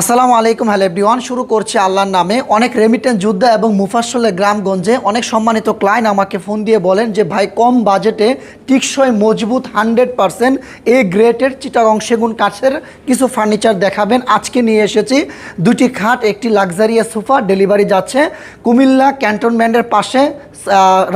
আসসালামু আলাইকুম, hello everyone. শুরু করছে আল্লাহর নামে। অনেক রেমিটেন্স যোদ্ধা এবং মুফাসলে গ্রামগঞ্জে অনেক সম্মানিত ক্লায়েন্ট আমাকে ফোন দিয়ে বলেন যে, ভাই, কম বাজেটে টিকসই মজবুত হান্ড্রেড পারসেন্ট এ গ্রেটের চিটাগং সেগুন কাঠের কিছু ফার্নিচার দেখাবেন। আজকে নিয়ে এসেছি দুটি খাট, একটি লাক্সারিয়া সোফা ডেলিভারি যাচ্ছে। কুমিল্লা ক্যান্টনমেন্টের পাশে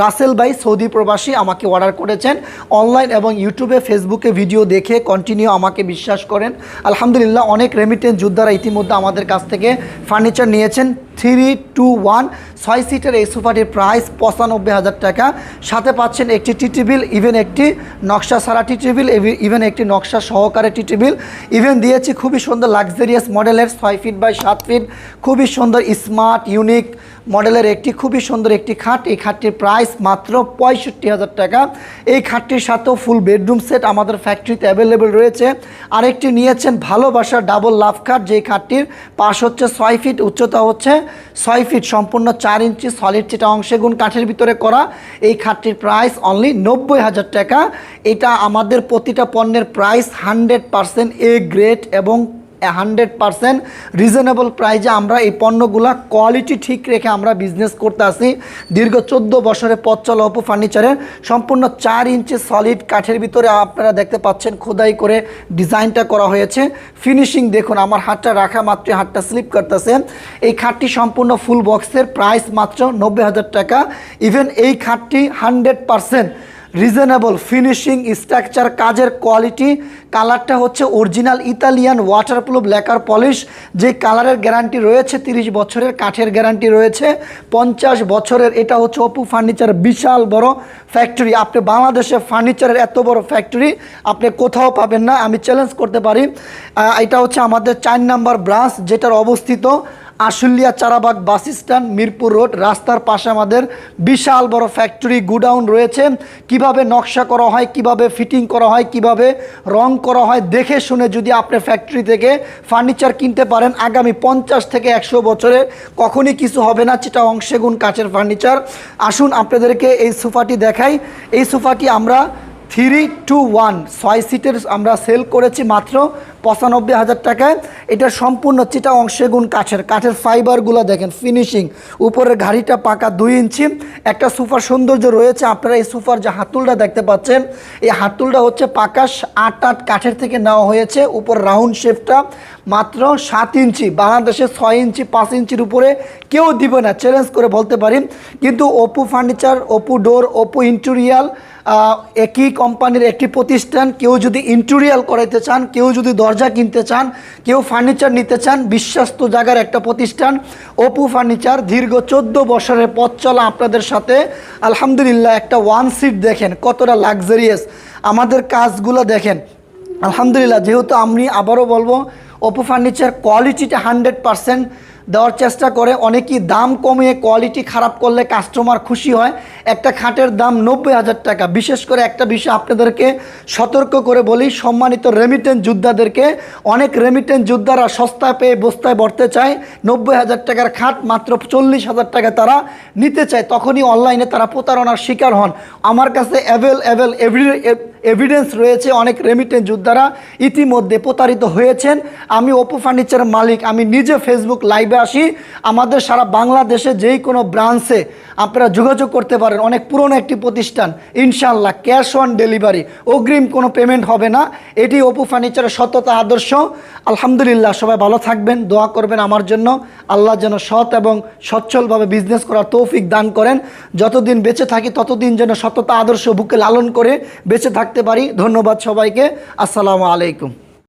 রাসেল ভাই সৌদি প্রবাসী আমাকে অর্ডার করেছেন। অনলাইন এবং ইউটিউবে ফেসবুকে ভিডিও দেখে কন্টিনিউ আমাকে বিশ্বাস করেন। আলহামদুলিল্লাহ, অনেক রেমিটেন্স যোদ্ধারা ইতিমধ্যে আমাদের কাছ থেকে ফার্নিচার নিয়েছেন। থ্রি টু ওয়ান ছয় সিটের এই সোফাটির প্রাইস পঁচানব্বই হাজার টাকা। সাথে পাচ্ছেন একটি টি টেবিল ইভেন একটি নকশা সারা টি টেবিল ইভেন একটি নকশা সহকারে টি টেবিল ইভেন দিয়েছি, খুবই সুন্দর লাক্সারিয়াস মডেলের ছয় ফিট বাই সাত ফিট খুবই সুন্দর স্মার্ট ইউনিক মডেলের একটি খুবই সুন্দর একটি খাট। এই খাটটির প্রাইস মাত্র পঁয়ষট্টি হাজার টাকা। এই খাটটির সাথেও ফুল বেডরুম সেট আমাদের ফ্যাক্টরিতে অ্যাভেলেবেল রয়েছে। আরেকটি নিয়েছেন ভালোবাসার ডাবল লাভ খাট যেই খাটটির পাশ হচ্ছে ছয় ফিট উচ্চতা হচ্ছে ছয় ফিট সম্পূর্ণ চার ইঞ্চি সলিড চিটা অংশে গুণ কাঠের ভিতরে করা। এই খাটটির প্রাইস অনলি নব্বই হাজার টাকা। এটা আমাদের প্রতিটা পণ্যের price hundred percent A grade এবং হান্ড্রেড পারসেন্ট রিজনেবল প্রাইজে আমরা এই পণ্যগুলা কোয়ালিটি ঠিক রেখে আমরা বিজনেস করতে আসি। দীর্ঘ চোদ্দ বছরে পথ চলা অপু ফার্নিচারের সম্পূর্ণ চার ইঞ্চি সলিড কাঠের ভিতরে আপনারা দেখতে পাচ্ছেন খোদাই করে ডিজাইনটা করা হয়েছে। ফিনিশিং দেখুন, আমার হাতটা রাখা মাত্র হাতটা স্লিপ করতেছে। এই খাটটি সম্পূর্ণ ফুল বক্সের প্রাইস মাত্র নব্বই হাজার টাকা। ইভেন এই খাটটি hundred percent reasonable finishing structure কাজের কোয়ালিটি কালারটা হচ্ছে original Italian waterproof lacquer polish যে কালারের গ্যারান্টি রয়েছে, তিরিশ বছরের কাঠের গ্যারান্টি রয়েছে, পঞ্চাশ বছরের, এটা হচ্ছে অপু ফার্নিচার বিশাল বড় ফ্যাক্টরি আপনি বাংলাদেশে ফার্নিচারের এত বড় ফ্যাক্টরি আপনি কোথাও পাবেন না। আমি চ্যালেঞ্জ করতে পারি। এটা হচ্ছে আমাদের চার নাম্বার ব্রাঞ্চ যেটার অবস্থিত। Ashulia Charabag bus stand, Mirpur road, রাস্তার পাশে আমাদের বিশাল বড় ফ্যাক্টরি গুডাউন রয়েছে। কীভাবে নকশা করা হয়, কীভাবে ফিটিং করা হয়, কীভাবে রং করা হয়, দেখে শুনে যদি আপনি ফ্যাক্টরি থেকে ফার্নিচার কিনতে পারেন, আগামী পঞ্চাশ থেকে একশো বছরে কখনই কিছু হবে না, যেটা অংশেগুণ কাচের ফার্নিচার আসুন আপনাদেরকে এই সোফাটি দেখাই। এই সোফাটি আমরা থ্রি টু ওয়ান ছয় সিটের আমরা সেল করেছি মাত্র। পঁচানব্বই হাজার টাকায়। এটা সম্পূর্ণ চিটা অংশে গুণ কাঠের। কাঠের ফাইবারগুলো দেখেন ফিনিশিং উপরের ঘাড়িটা পাকা দুই ইঞ্চি। একটা সুফার সৌন্দর্য রয়েছে। আপনারা এই সুফার যে হাতুলটা দেখতে পাচ্ছেন, এই হাতুলটা হচ্ছে পাকা আট আট কাঠের থেকে নেওয়া হয়েছে। উপর রাউন্ড শেপটা মাত্র সাত ইঞ্চি। বাংলাদেশে ছয় ইঞ্চি, পাঁচ ইঞ্চির উপরে কেউ দিবে না। চ্যালেঞ্জ করে বলতে পারি। কিন্তু Apu furniture Apu door Apu interior একই কোম্পানির একটি প্রতিষ্ঠান। কেউ যদি ইন্টুরিয়াল করাইতে চান, কেউ যদি দরজা কিনতে চান, কেউ ফার্নিচার নিতে চান, বিশ্বস্ত জায়গার একটা প্রতিষ্ঠান, অপু ফার্নিচার দীর্ঘ চোদ্দ বছরের পথ চলা আপনাদের সাথে। আলহামদুলিল্লাহ, একটা ওয়ান সিট দেখেন, কতটা লাক্সারিয়াস আমাদের কাজগুলো দেখেন, আলহামদুলিল্লাহ, যেহেতু আমি আবারও বলব, অপু ফার্নিচার কোয়ালিটিটা হান্ড্রেড পারসেন্ট দেওয়ার চেষ্টা করে, অনেকেই দাম কমিয়ে কোয়ালিটি খারাপ করলে কাস্টমার খুশি হয়। একটা খাটের দাম নব্বই হাজার টাকা। বিশেষ করে একটা বিষয় আপনাদেরকে সতর্ক করে বলি, সম্মানিত রেমিটেন্স যোদ্ধাদেরকে, অনেক রেমিটেন্স যোদ্ধারা সস্তায় পেয়ে বস্তায় ভরতে চায়। নব্বই হাজার টাকার খাট মাত্র চল্লিশ হাজার টাকা তারা নিতে চায়। তখনই অনলাইনে তারা প্রতারণার শিকার হন। আমার কাছে অ্যাভেল অ্যাভেল এভরি এভিডেন্স রয়েছে। অনেক রেমিটেন্স যোদ্ধারা ইতিমধ্যে প্রতারিত হয়েছেন। আমি ওপো ফার্নিচার মালিক। আমি নিজে ফেসবুক লাইভে আসি, আমাদের সারা বাংলাদেশে যেই কোনো ব্রাঞ্চে আপনারা যোগাযোগ করতে পারেন, অনেক পুরনো একটি প্রতিষ্ঠান ইনশাল্লাহ ক্যাশ অন ডেলিভারি, অগ্রিম কোনো পেমেন্ট হবে না। এটি অপু ফার্নিচারের সততা, আদর্শ। আলহামদুলিল্লাহ, সবাই ভালো থাকবেন, দোয়া করবেন আমার জন্য। আল্লাহ যেন সৎ এবং সচ্ছলভাবে বিজনেস করার তৌফিক দান করেন। যতদিন বেঁচে থাকি, ততদিন যেন সততা, আদর্শ বুকে লালন করে বেঁচে থাকতে পারি। ধন্যবাদ সবাইকে। আসসালামু আলাইকুম।